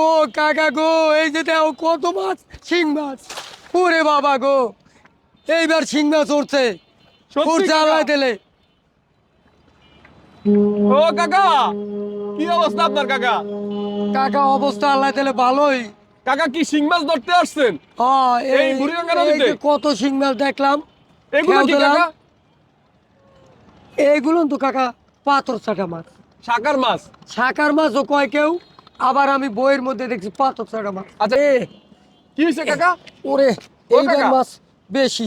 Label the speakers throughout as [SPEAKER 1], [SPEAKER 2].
[SPEAKER 1] ও কাকা গো এই যে দেখো কত মাছ শিং মাছ। ওরে বাবা গো এইবার শিং মাছ উঠছে? দিলে।
[SPEAKER 2] ও কাকা কি অবস্থা আপনার কাকা?
[SPEAKER 1] কাকা অবস্থা আল্লাহ দিলে ভালোই।
[SPEAKER 2] কাকা কি শিং মাছ ধরতে আসছেন?
[SPEAKER 1] হ্যাঁ
[SPEAKER 2] এই বুড়িগঙ্গা নদীতে?
[SPEAKER 1] কত শিং মাছ দেখলাম
[SPEAKER 2] এগুলো কি কাকা?
[SPEAKER 1] এইগুলো তো কাকা পাথর ছাটা মাছ।
[SPEAKER 2] শাকার মাছ?
[SPEAKER 1] শাকার মাছও কয় কেউ? আবার আমি বইয়ের মধ্যে দেখছি পাথর ছাটা মাছ
[SPEAKER 2] আচ্ছা
[SPEAKER 1] এ,
[SPEAKER 2] কি হয়েছে কাকা?
[SPEAKER 1] ওরে এইবার মাছ বেশি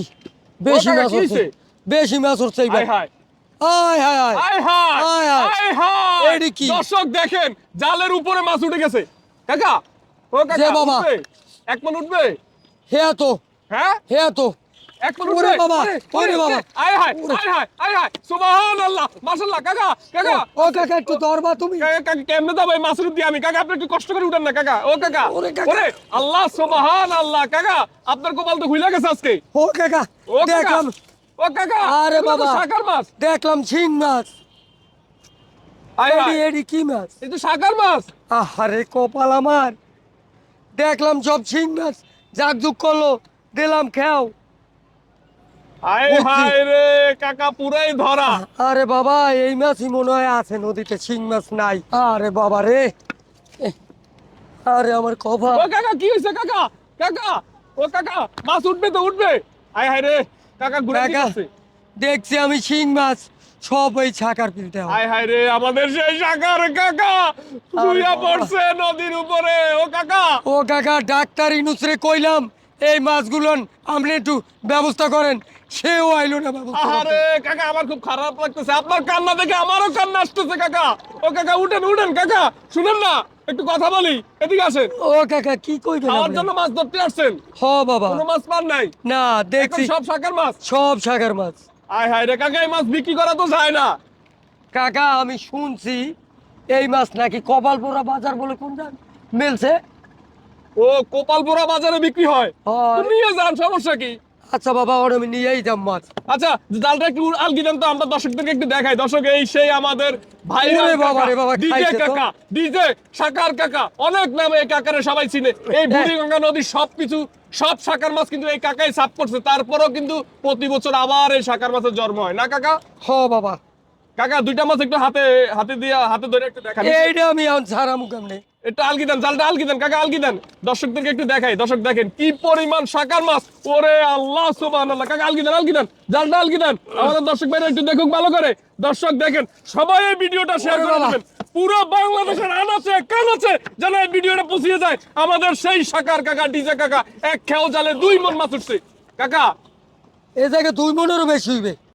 [SPEAKER 1] বেশি মাছ
[SPEAKER 2] হইছে?
[SPEAKER 1] বেশি মাছ উঠছে এইবার। হায়। হায়
[SPEAKER 2] হায়
[SPEAKER 1] হায়।
[SPEAKER 2] হায়? দর্শক দেখেন জালের উপরে মাছ উঠে গেছে। কাকা ও কাকা? এক মন উঠবে?
[SPEAKER 1] হে তো
[SPEAKER 2] হ্যাঁ?
[SPEAKER 1] হে তো
[SPEAKER 2] এক মন
[SPEAKER 1] ওরে বাবা,
[SPEAKER 2] ওরে,
[SPEAKER 1] বাবা।
[SPEAKER 2] আয় হায় আয় হায় আয় হায়। সুবহানাল্লাহ মাশাআল্লাহ কাকা কাকা।
[SPEAKER 1] ও কাকা একটু ধরবা তুমি।
[SPEAKER 2] কাকা কেমনে দাও ভাই মাছের দিয়ে আমি? কাকা আপনি একটু কষ্ট করে উঠেন না কাকা। ও কাকা
[SPEAKER 1] ওরে
[SPEAKER 2] আল্লাহ সুবহানাল্লাহ কাকা আপনার কপাল তো খুইলা গেছে আজকে।
[SPEAKER 1] ও কাকা
[SPEAKER 2] ও কাকা
[SPEAKER 1] দেখলাম।
[SPEAKER 2] ও কাকা
[SPEAKER 1] আরে বাবা।
[SPEAKER 2] শাকার মাছ।
[SPEAKER 1] দেখলাম শিং মাছ। এডি এডি কি মাছ?
[SPEAKER 2] এই তো শাকার মাছ।
[SPEAKER 1] আহারে কপাল আমার। দেখলাম সব শিং মাছ। জাগজুগ করল দিলাম খেও।
[SPEAKER 2] আয় হায় রে কাকা পুরাই ধরা।
[SPEAKER 1] আরে বাবা এই মাছই মনে হয় আছে নদীতে শিং মাছ নাই। আরে বাবা রে। আরে আমার কপাল।
[SPEAKER 2] ও কাকা কি হয়েছে কাকা? কাকা ও কাকা মাছ উঠবে তো উঠবে। আয় হায় রে কাকা ঘুরে করছে?
[SPEAKER 1] দেখছি আমি শিং মাছ সব ওই ছাকার পিলতে
[SPEAKER 2] আয় হায় রে আমাদের সেই শাকার কাকা শুইয়া পড়ছে নদীর উপরে। ও কাকা।
[SPEAKER 1] ও কাকা ডাক্তার ইনুসরে কইলাম এই মাছগুলো আপনি একটু ব্যবস্থা করেন। সেও আইলো না করতে।
[SPEAKER 2] আরে কাকা আমার খুব খারাপ লাগতেছে। আপনার কান্না দেখে আমারও কান্না আসতেছে কাকা। ও কাকা উঠেন উঠেন কাকা। শুনেন না একটু কথা বলি। এদিকে আসেন।
[SPEAKER 1] ও কাকা কি কইবেন আপনি?
[SPEAKER 2] জন্য মাছ ধরতে আসছেন?
[SPEAKER 1] হ বাবা।
[SPEAKER 2] কোনো মাছ পান নাই?
[SPEAKER 1] না দেখছি।
[SPEAKER 2] সব শাকার মাছ?
[SPEAKER 1] সব শাকার মাছ।
[SPEAKER 2] আয় হায় রে কাকা এই মাছ বিক্রি করা তো যায় না।
[SPEAKER 1] কাকা আমি শুনছি এই মাছ নাকি কপালপুরা বাজার বলে কোন জান মিলছে?
[SPEAKER 2] ও কোপালপুরা বাজারে বিক্রি হয়? নিয়ে যান সমস্যা কি?
[SPEAKER 1] আচ্ছা বাবা ওর আমি নিয়েই যাম মাছ।
[SPEAKER 2] আচ্ছা জালটা একটু আলগি দেন তো আমরা দর্শকদেরকে একটু দেখাই। দর্শক এই সেই আমাদের ভাইরাল
[SPEAKER 1] ওরে বাবা রে বাবা,
[SPEAKER 2] ডিজে কাকা ডিজে সাকার কাকা অনেক নামে এই কাকারে সবাই চিনে।
[SPEAKER 1] হ্যাঁ।
[SPEAKER 2] এই বুড়িগঙ্গা নদীর সবকিছু সব সাকার মাছ কিন্তু এই কাকাই সাপ করছে। তারপরেও কিন্তু প্রতি বছর আবার এই সাকার মাছের জন্ম হয়। না কাকা?
[SPEAKER 1] হ বাবা।
[SPEAKER 2] কাকা দুইটা মাছ একটু হাতে হাতে দিয়ে হাতে ধরে একটু দেখান।
[SPEAKER 1] এইটা আমি ছাড়া মুখামনে
[SPEAKER 2] একটু আলগি দেন জালটা আলগি দেন কাকা আলগি দেন দর্শকদেরকে একটু দেখাই দর্শক দেখেন কি পরিমাণ শাকার মাছ। ওরে আল্লাহ সুবহানাল্লাহ। কাকা আলগি দেন আলগি দেন জালটা আলগি দেন আমাদের দর্শক ভাইরা একটু দেখুক ভালো করে। দর্শক দেখেন সবাই এই ভিডিওটা শেয়ার করে। দেবেন। পুরো বাংলাদেশের আনাচে কানাচে যেন এই ভিডিওটা পৌঁছে যায়। আমাদের সেই শাকার কাকা ডিজে কাকা এক খেও জালে দুই মন মাছ উঠছে। কাকা
[SPEAKER 1] এ জায়গায় দুই মনেরও বেশি হইবে।